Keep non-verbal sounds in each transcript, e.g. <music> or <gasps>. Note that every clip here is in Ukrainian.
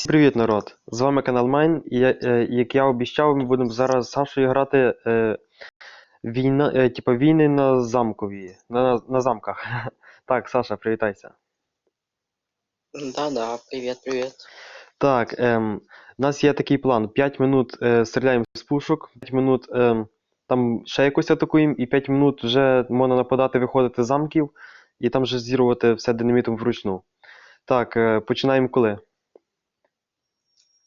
Всім привіт, народ! З вами канал Майн, і я, е, як я обіцяв, ми будемо зараз з Сашою грати е, війна, е, типу, війни на замкові, на, на замках. <laughs> Так, Саша, привітайся. Да-да, привет. Так, ем, у нас є такий план: 5 минут е, стріляємо з пушок, 5 минут ем, там ще якось атакуємо, і 5 минут вже можна нападати, виходити з замків, і там вже зірвати все динамітом вручну. Так, е, починаємо коли?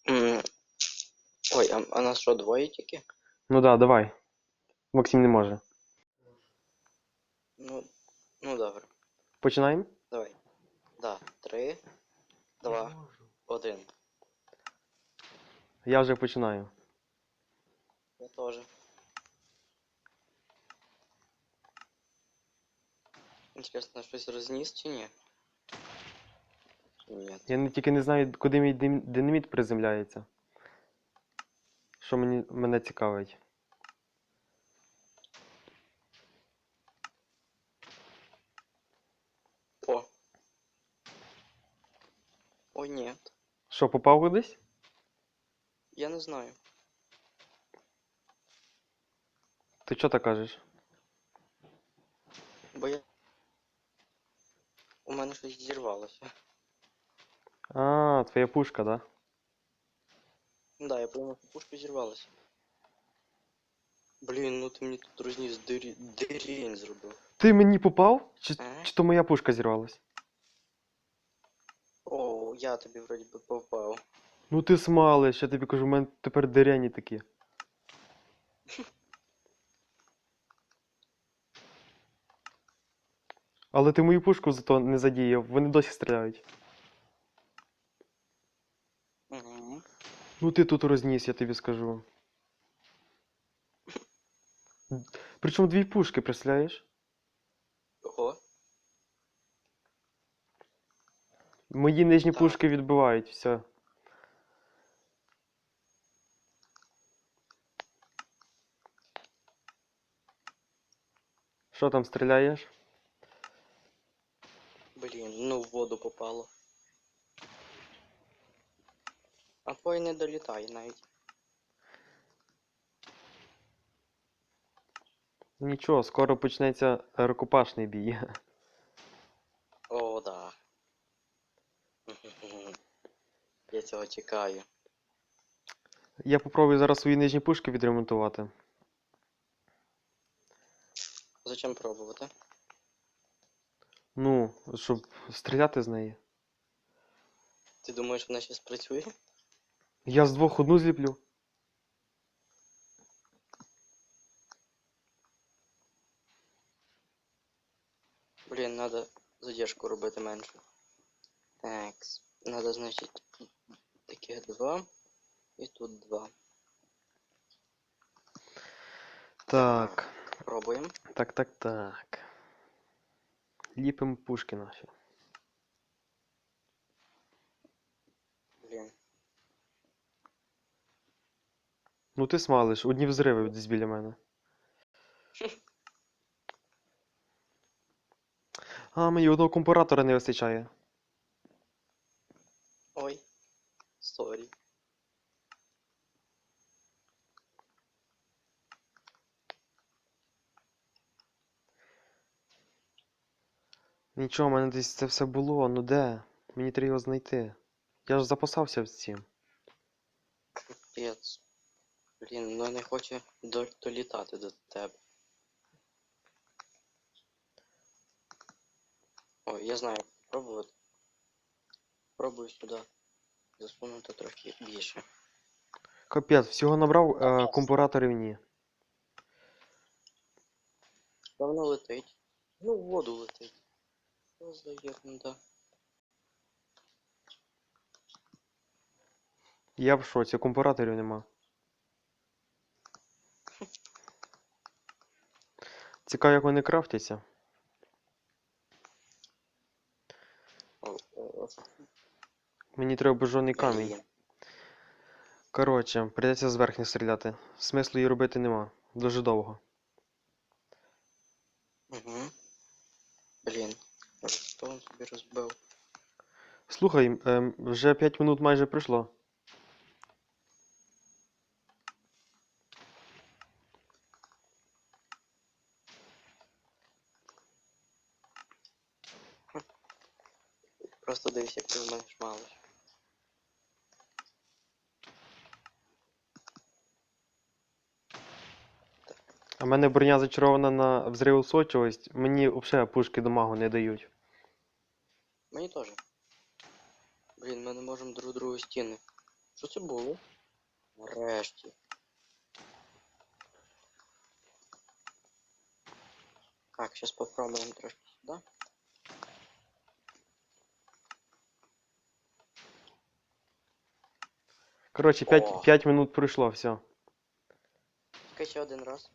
М, Ой, а, нас що, двоє тільки? Ну да, давай. Максим не може. Ну, ну добре, Починаємо? давай. Да, три, два, один. Я вже починаю. Я теж. Інтересно, щось розніс чи ні? Ні. Я не тільки не знаю, куди мій дин- динаміт приземляється. Що мені, мене цікавить. О. Ой, ні. Що, попав кудись? Я не знаю. Ти що так кажеш? Бо я. У мене щось зірвалося. А, твоя пушка, да? Да, я прямо пушку зірвалася. Блін, ну ти мені тут розніс дирі... дирень зробив. Ти мені попав? Чи, Ага. чи то моя пушка зірвалась? О, я тобі вроді би попав. Ну ти смалиш, я тобі кажу, в мене тепер деряні такі. <laughs> Але ти мою пушку зато не задіяв, вони досі стріляють. Угу. Ну ти тут розніс, я тобі скажу. Причому дві пушки, представляєш? Ого. Мої нижні Так. пушки відбивають, все. Що там стріляєш? Блін, ну в воду попало. А твоє не долітає навіть. Нічого, скоро почнеться рукопашний бій. О, да. <laughs> Я цього чекаю. Я попробую зараз свої нижні пушки відремонтувати. Зачем пробувати? Ну, щоб стріляти з неї. Ти думаєш, вона ще спрацює? Я з двох одну зліплю. Блін, надо задержку робити менше. Так, надо, значить, таких два. І тут два. Так, Пробуємо. так, так, так. Ліпимо пушки наші. Ну ти смалиш, одні взриви десь біля мене. <laughs> А, мені одного компаратора не вистачає. Ой. Сорі. Нічого, в мене десь це все було, ну де? Мені треба його знайти. Я ж запасався з цим. Капець. Блін, ну не хоче до- долітати до тебе. Ой, я знаю, пробувати. Пробую сюди засунути трохи більше. Капець, всього набрав, а компараторів ні. Та воно летить. Ну, в воду летить. Що за ерунда? Я в шоці, компараторів нема. Цікаво, як вони крафтяться. Мені треба бажаний камінь. Коротше, прийдеться з верхніх стріляти. Смислу її робити нема. Дуже довго. Угу. Блін, хто він собі розбив? Слухай, ем, вже 5 минут майже пройшло. Просто дивись, шмалиш. А в мене броня зачарована на взривоустойчивість, мені взагалі пушки домагу не дають. Мені теж. Блін, ми не можемо друг другу стіни. Що це було? Нарешті. Так, зараз попробуємо трошки сюди. Коротше, 5, О. 5 минут пройшло, все. Тільки ще один раз.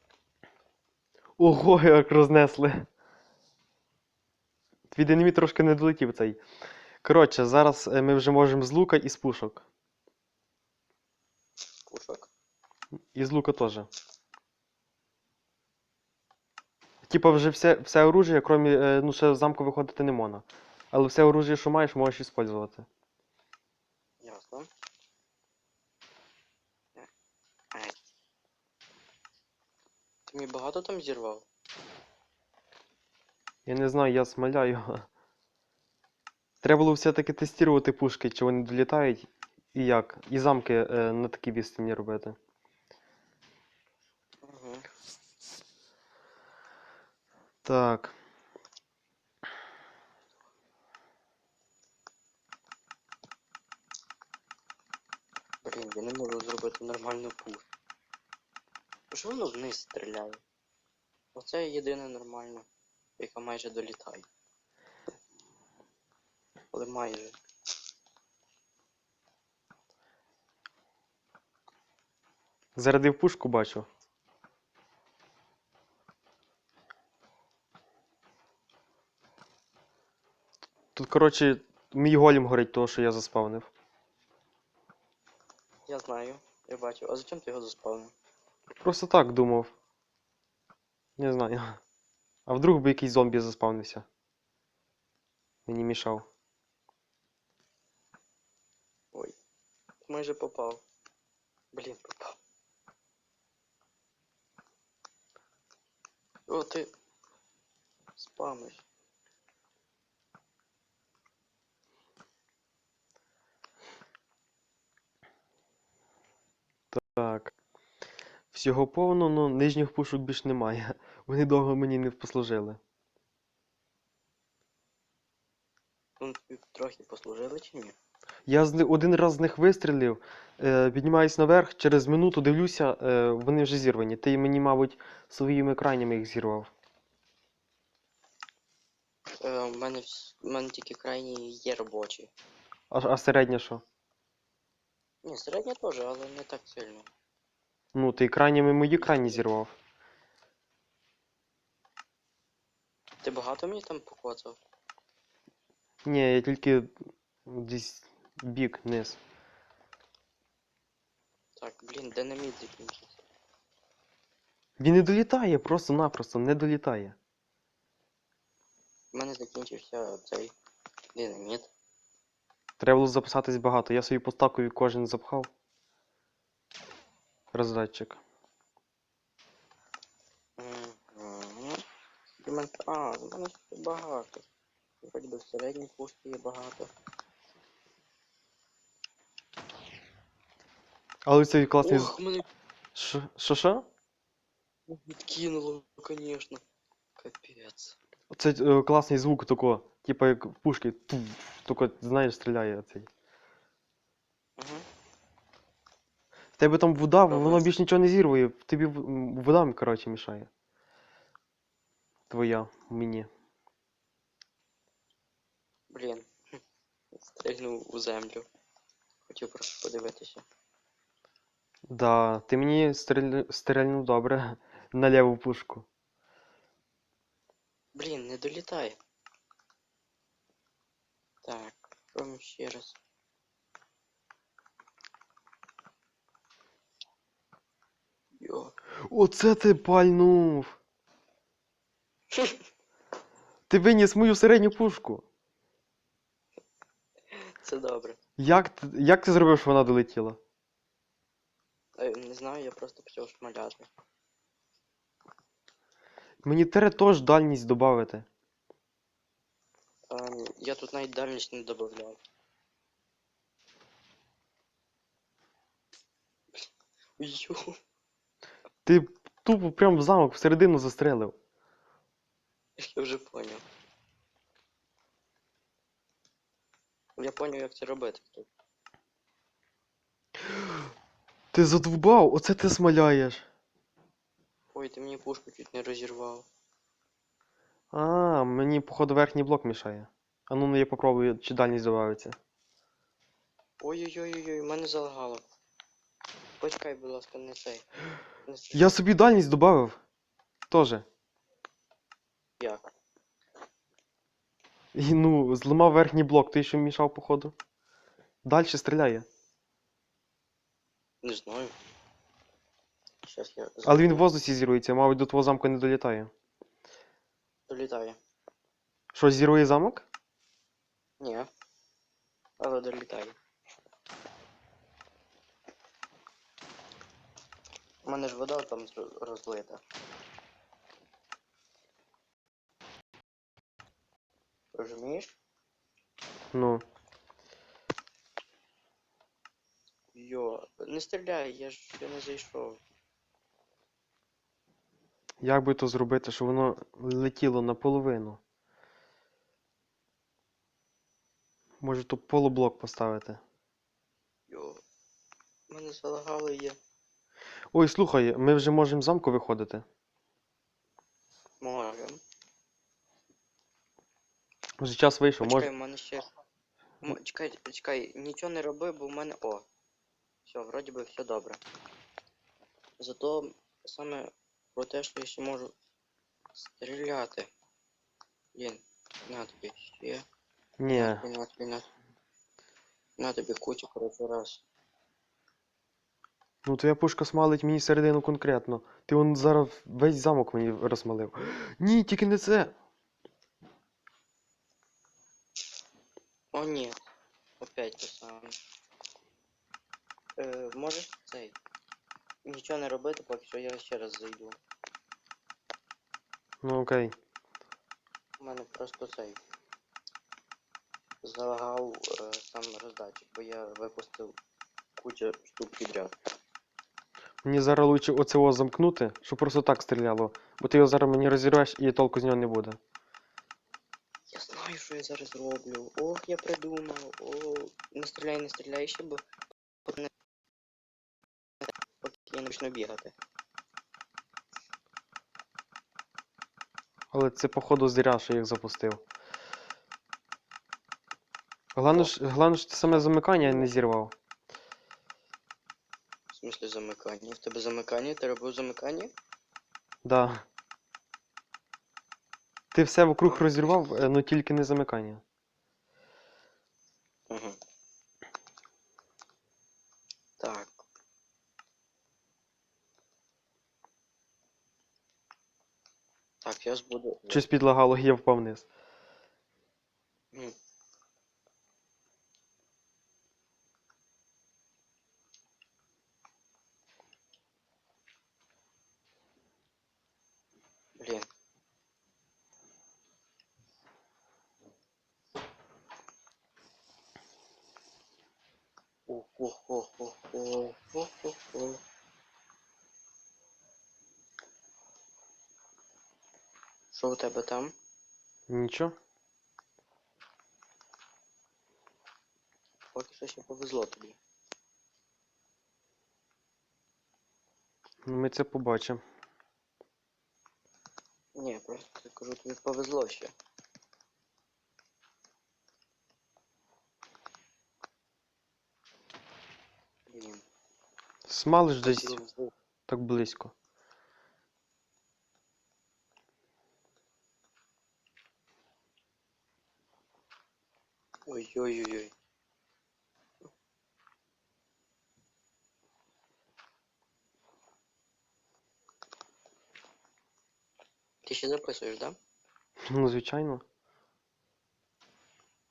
Ого, як рознесли. Твій динаміт трошки не долетів цей. Коротше, зараз е, ми вже можемо з лука і з пушок. Пушок. І з лука теж. Типа вже все, все оружие, крім, е, ну ще замку виходити не можна. Але все оружие, що маєш, можеш використовувати. Ясно. Е, Ай. Мені багато там зірвав? Я не знаю, я смаляю. Треба було все-таки тестувати пушки, чи вони долітають і як. І замки е, на такій відстані робити. Угу. Так. Блін, я не можу зробити нормальну пуш. Що воно вниз стріляє? Оце єдине нормально, яка майже долітає. Але майже. Зарядив пушку, бачу. Тут, коротше, мій голім горить того, що я заспавнив. Я знаю, я бачу. А зачем ти його заспавнив? Просто так думав. Не знаю. А вдруг би якийсь зомбі заспавнився? Мені мішав. Ой. Майже попав. Блін, попав. О, ти спамиш. Так. Всього повно, ну нижніх пушок більш немає. <laughs> Вони довго мені не послужили. Ну, трохи послужили чи ні? Я з один раз з них вистрілив, е, піднімаюсь наверх, через минуту дивлюся, е, вони вже зірвані. Ти мені, мабуть, своїми крайніми їх зірвав. Е, у мене, вс- у мене тільки крайні є робочі. А, а середня що? Ні, середня теж, але не так сильно. Ну, ти крайніми мої крайні зірвав. Ти багато мені там покоцав? Ні, я тільки десь бік, низ. Так, блін, динаміт закінчився. Він не долітає, просто-напросто не долітає. У мене закінчився цей динаміт. Треба було записатись багато. Я собі поставкою кожен запхав. Мене... А, у мене ще багато. Вроді би в середній пушці є багато. Але цей класний. Ох, мене Що що? відкинуло, конечно. Капець. Це е, класний звук такого, типа як пушки. Тільки, знаєш, стріляє цей. Угу. В тебе там вода, воно більш нічого не зірвує. Тобі вода, коротше, мішає. Твоя, мені. Блін. Стрельнув у землю. Хотів просто подивитися. Да, ти мені стріль... стрільнув добре <laughs> на ліву пушку. Блін, не долітає. Так, пробуємо ще раз. Оце ти пальнув! <laughs> Ти виніс мою середню пушку. Це добре. Як, ти- як ти зробив, що вона долетіла? Е, Не знаю, я просто почав шмаляти. Мені треба теж дальність додати. Ем, я тут навіть дальність не додавав. Йо, Ти тупо прям в замок всередину застрелив. я вже поняв. Я поняв, як це робити. Ти задовбав, оце ти смаляєш. Ой, ти мені пушку чуть не розірвав. А, мені, походу, верхній блок мішає. А ну, ну я попробую, чи дальність додається. Ой-ой-ой-ой, мене залагало. Почекай, будь ласка, не цей. Я собі дальність додав. Тоже. Як? І ну, зламав верхній блок, ти що мішав, походу. Дальше стріляє. Не знаю. Щас я Але він в воздусі зірується, мабуть, до твого замку не долітає. долітає. Що, зірує замок? Ні. Але долітає. У мене ж вода там розлита. Розумієш? Ну. Йо, не стріляй, я ж я не зайшов. Як би то зробити, щоб воно летіло наполовину? Може то полублок поставити. Йо. Мене залагало я. Ой, слухай, ми вже можемо з замку виходити. Можем. Вже час вийшов, може. в мене ще. М, Чекай, чекай, нічого не роби, бо в мене. О. Все, вроді би все добре. Зато саме про те, що я ще можу стріляти. Блін, на тобі ще. Ні. На тобі, на тобі, на тобі. На тобі кучу, коротше, раз. Ну твоя пушка смалить мені середину конкретно. Ти он зараз весь замок мені розмалив. Ні, тільки не це. О, ні. Опять те саме. Е, можеш цей. Нічого не робити, поки що я ще раз зайду. Ну окей. У мене просто цей. Залагав е, сам роздатчик, бо я випустив кучу штук підряд. Мені зараз лучше оцього замкнути, щоб просто так стріляло. Бо ти його зараз мені розірвеш і толку з нього не буде. Я знаю, що я зараз роблю. Ох, я придумав. О, не стріляй, не стріляй ще, бо поки не поки я не почну бігати. Але це походу зря, що їх запустив. Головне, ж- головне, що ти саме замикання не зірвав. В смислі замикання? В тебе замикання? Ти робив замикання? Да. Ти все вокруг розірвав, е, ну тільки не замикання. Угу. Так. Так, я ж буду. Щось підлагало, я впав вниз. М. Блін. О-хо-хо-хо-хо-хо-хо-хо. Що у тебе там? Нічого. Поки що ще повезло тобі. Ну, Ми це побачимо. Ні, просто я кажу, тобі повезло ще. Смалиш десь так близько. Ой-ой-ой. Ти ще записуєш, да? Ну, звичайно.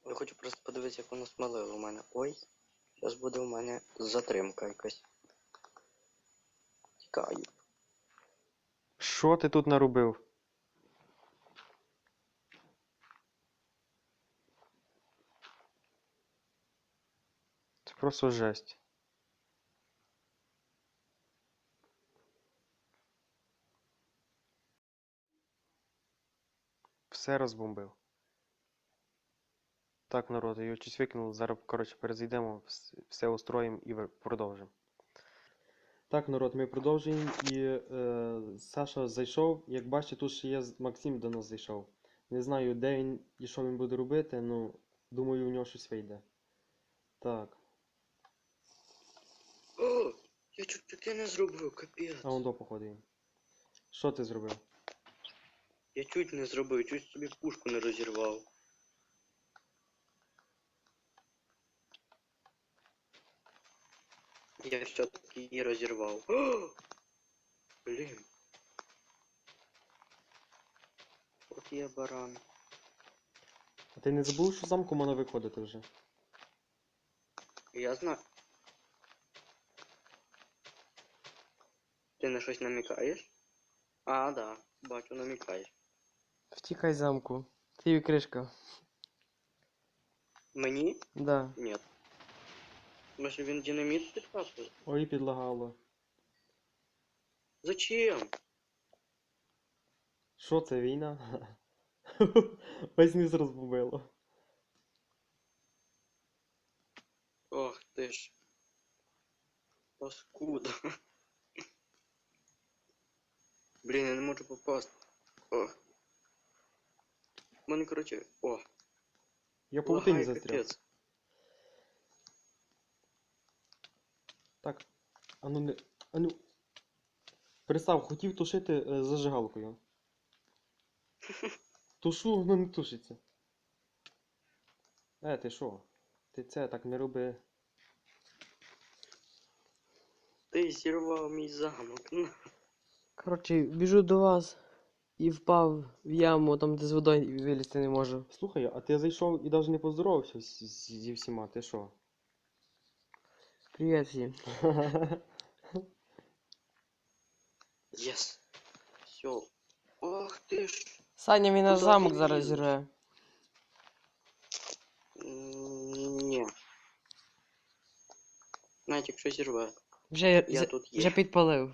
Ви хоч хочу просто подивитися, як воно смалило у мене. Ой. Зараз буде у мене затримка якась. Тікаю. Що ти тут наробив? Це просто жесть. Все розбомбив. Так, народ, я його щось викинув. Зараз, коротше, перезайдемо, все устроїмо і продовжимо. Так, народ, ми продовжуємо і е, Саша зайшов. Як бачите, тут ще є Максим до нас зайшов. Не знаю, де він і що він буде робити, ну думаю, у нього щось вийде. Так, О! Я чуть таки не зробив, капець. а он до походу. Що ти зробив? Я чуть не зробив, чуть собі пушку не розірвав. Я все-таки її розірвав. О! <gasps> Блін. От я баран. А ти не забув, що замку можна виходити вже? Я знаю. Ти на щось намікаєш? А, да, бачу, намікаєш. Втікай замку. Ти кришка. Мені? Да. Ні. Може він динаміт підкапує? Ой, підлагало. Зачем? Що це війна? <laughs> Весь низ розбомбило. Ох ти ж. Паскуда. Блін, я не можу попасти. Ох. У мене, короче, о, Я паутині лагає застряг. капець. Так. А ну не. А ну. Представ, хотів тушити е, зажигалкою. <laughs> Тушу, воно не тушиться. Е, ти що? Ти це так не роби. Ти зірвав мій замок. Коротше, біжу до вас і впав в яму, там де з водою вилізти не можу. Слухай, а ти зайшов і навіть не поздоровався з- з- зі всіма, ти що? Привіт всім. Єс. Все. Ох ти ж. Саня він Куда замок ти зараз лізеш? зірве. М, Ні. Навіть якщо зірве. Вже, Я з- тут є. вже підпалив.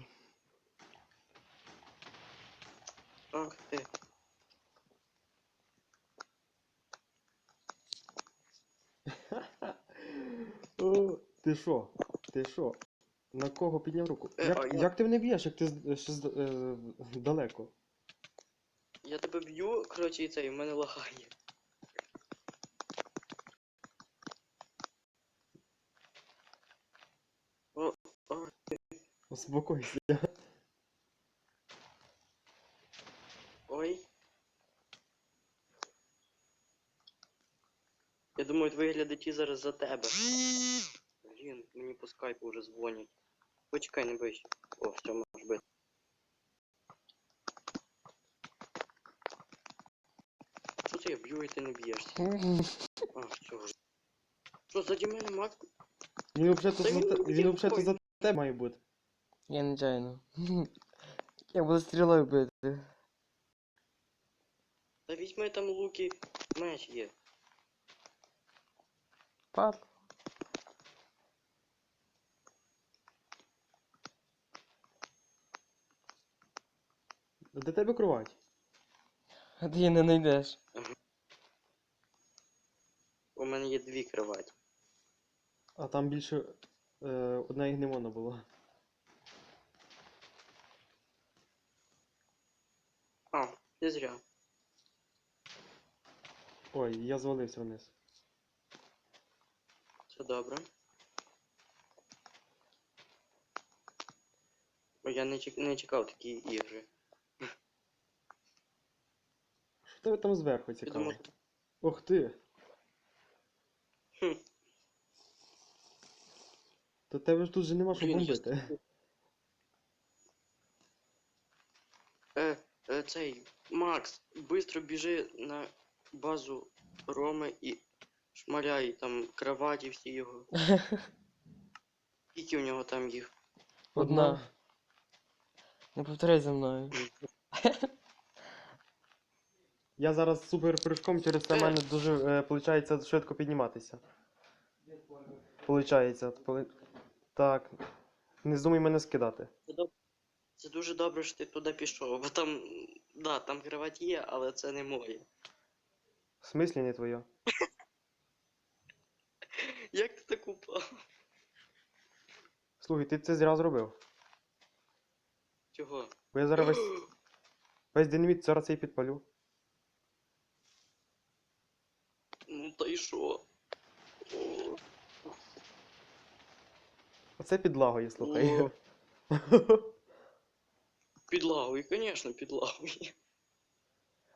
Ах ти. О, ти що? Ти що? На кого підняв руку? Е, Як, я- як ти мене б'єш, як ти з- ще з- е, далеко? Я тебе б'ю, коротше, і це, і в мене лагає. О, о, Успокойся. ой. Я думаю, твої глядачі зараз за тебе. Мені по скайпу вже дзвонять. Почекай, не бийся. О, все, можеш бити. Що це я б'ю і ти не б'єшся? А, все вже. Що, заді мене Макс? Він взагалі Та за, він те- він за має бути. Я нечайно. <laughs> Я буду стрілою бити. Та візьми там луки, меч є. Пап. До тебе кровать. А ти її не знайдеш. У мене є дві кроваті. А там більше е, одна їх не можна було. А, ти зря. Ой, я звалився вниз. Все добре. О, я не, чек... не чекав такі ігри. Що в тебе там зверху цікаво? Ох ти! хм, То тебе ж тут же нема що бомбити. е, е, цей, Макс, быстро біжи на базу Роми і шмаляй там кроваті всі його. Скільки у нього там їх? Одна. Не повторяй за мною. <laughs> Я зараз супер прыжком, через це в мене дуже е, виходить швидко підніматися. Получається. поли- Так. Не здумай мене скидати. Це доб- Це дуже добре, що ти туди пішов, бо там, да, там кровать є, але це не моє. В смислі не твоє? <laughs> Як ти так упав? Слухай, ти це зря зробив. Чого? Бо я зараз весь, <gasps> весь динаміт зараз цей підпалю. Ну <laughs> й що? Оце підлагою, слухай. Підлагою, звісно, підлагою.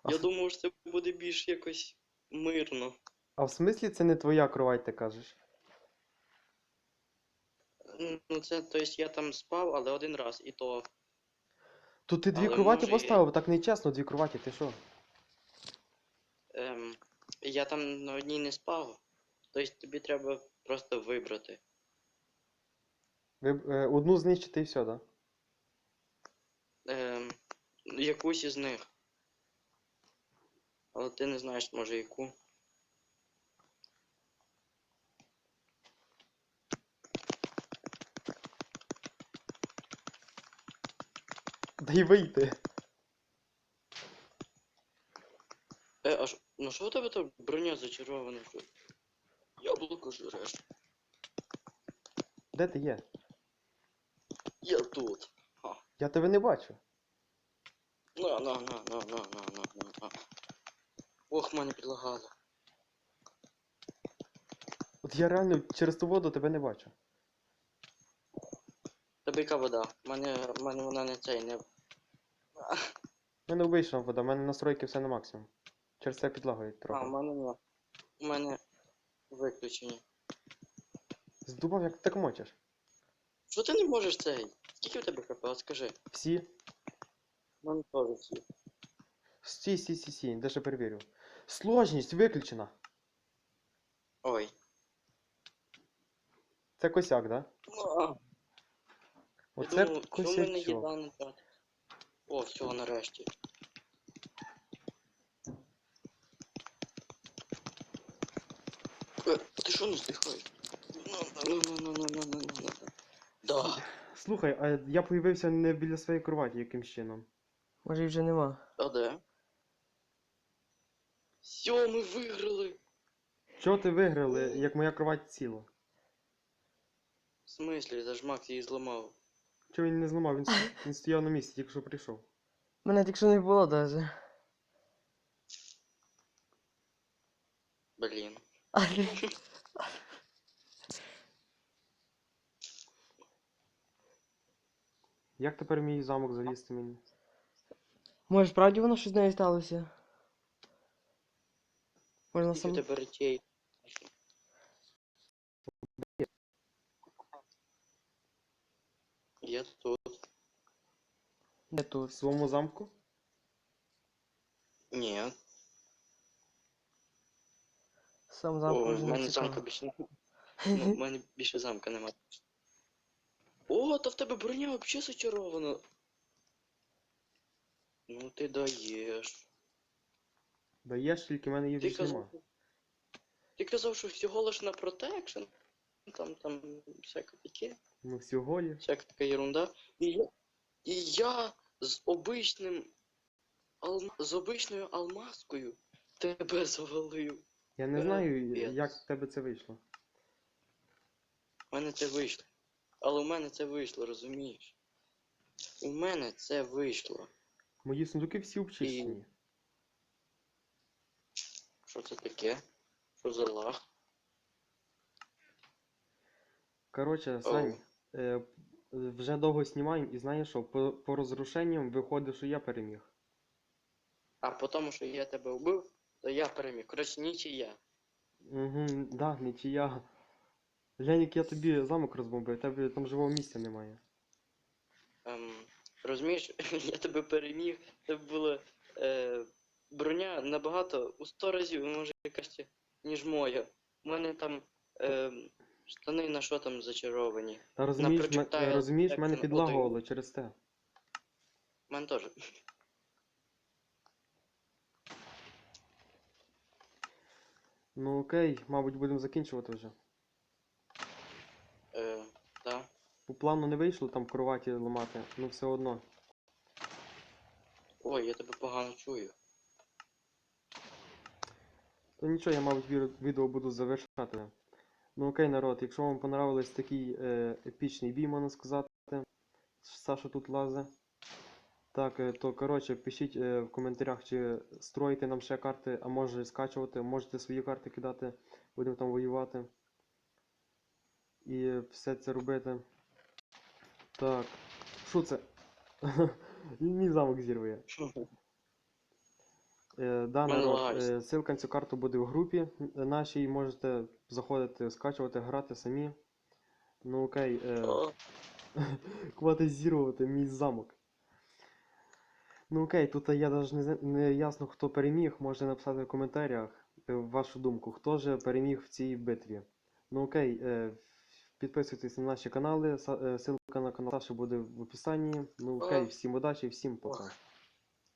Я думав, що це буде більш якось мирно. А в смислі це не твоя кровать, ти кажеш? Ну, це, то есть я там спав, але один раз, і то. Тут ти дві Але кроваті може, поставив, так нечесно, дві кроваті, ти що? Я там на одній не спав. Тобто тобі треба просто вибрати. Ви е, одну знищити і все, так? Да? Ем, якусь із них. Але ти не знаєш, може, яку. Дай вийти. Е, а ш... ну що у тебе там броня зачарована? Яблуко жреш. Де ти є? Я тут. Я тебе не бачу. На, на, на, на, на, на, на, на, на. Ох, мене підлагало. От я реально через ту воду тебе не бачу. Тебе яка вода? У мене, мене вона не цей, не. У мене вийшла вода, у мене настройки все на максимум. Через це підлагою А, трохи. у мене не. У мене виключені. Здумав, як ти так мочиш. Що ти не можеш цей? Скільки в тебе хп? От скажи. Всі. У мене теж всі. Сі, сі, сі, сі, де ще перевірю. Сложність виключена. Ой. Це косяк, да? А, Я Оце в мене косячок. їда так. О, все, нарешті. Ти що не здихаєш? Да. Слухай, а я появився не біля своєї кроваті якимсь чином. Може їх вже нема. А де? Все, ми виграли! Чого ти виграли, як моя кровать ціла? В смислі, зажмак її зламав. Чого він не зламав, він, він стояв на місці, тільки що прийшов. Мене так що не було даже. Блін. Як тепер мій замок залізти мені? Може, справді воно щось з нею сталося? Можна сам. в тебе? Я тут. Де В тут? своєму замку? Ні. Сам замок О, вже в не мене цікаво. замка більше немає. Ну, в мене більше замка немає. О, та в тебе броня взагалі зачарована. Ну ти даєш. Даєш, тільки в мене її Ти більше нема. казав, ти казав, що всього лиш на протекшн. Там, там, всяке таке. Ну всього лиш. всяка така ерунда. І я, і я з обичним ал, з обичною алмазкою тебе завалив. Я не Е, знаю, як в тебе це вийшло. У мене це вийшло. Але у мене це вийшло, розумієш? У мене це вийшло. Мої сундуки всі обчищені. Що це таке? Що за лаг? Коротше, Сань, е, вже довго знімаємо і знаєш що, по, по розрушенням виходить, що я переміг. А по тому, що я тебе вбив, то я переміг. Коротше, нічия. Угу, да, нічия. Як я тобі замок розбомбив, тебе там живого місця немає. Ем, розумієш, <laughs> я тебе переміг, це була е, броня набагато у 100 разів, може краще, ніж моя. У мене там е, штани на що там зачаровані. Та розумієш, ме- Projectile розумієш, мене підлагувало через те. У мене теж. Ну окей, мабуть, будемо закінчувати вже. Е, да. По плану не вийшло там кроваті ламати, ну все одно. Ой, я тебе погано чую. То нічого, я, мабуть, відео буду завершати. Ну окей, народ, якщо вам понравилось такий е, епічний бій, можна сказати, Саша тут лазе. Так, е, то коротше, пишіть е, в коментарях, чи строїти нам ще карти, а може скачувати, можете свої карти кидати, будемо там воювати. І все це робити. Так. Що це? <laughs> Мій замок зірває. Е, да, народ, е, ссылка на цю карту буде в групі нашій, можете заходити, скачувати, грати самі. Ну окей, е, хватить <laughs> зірвувати мій замок. Ну окей, тут я навіть не, не ясно, хто переміг, можете написати в коментарях е, вашу думку, хто же переміг в цій битві. Ну окей, е, підписуйтесь на наші канали, е, ссылка на канал Саші буде в описанні. Ну окей, всім удачі, всім пока.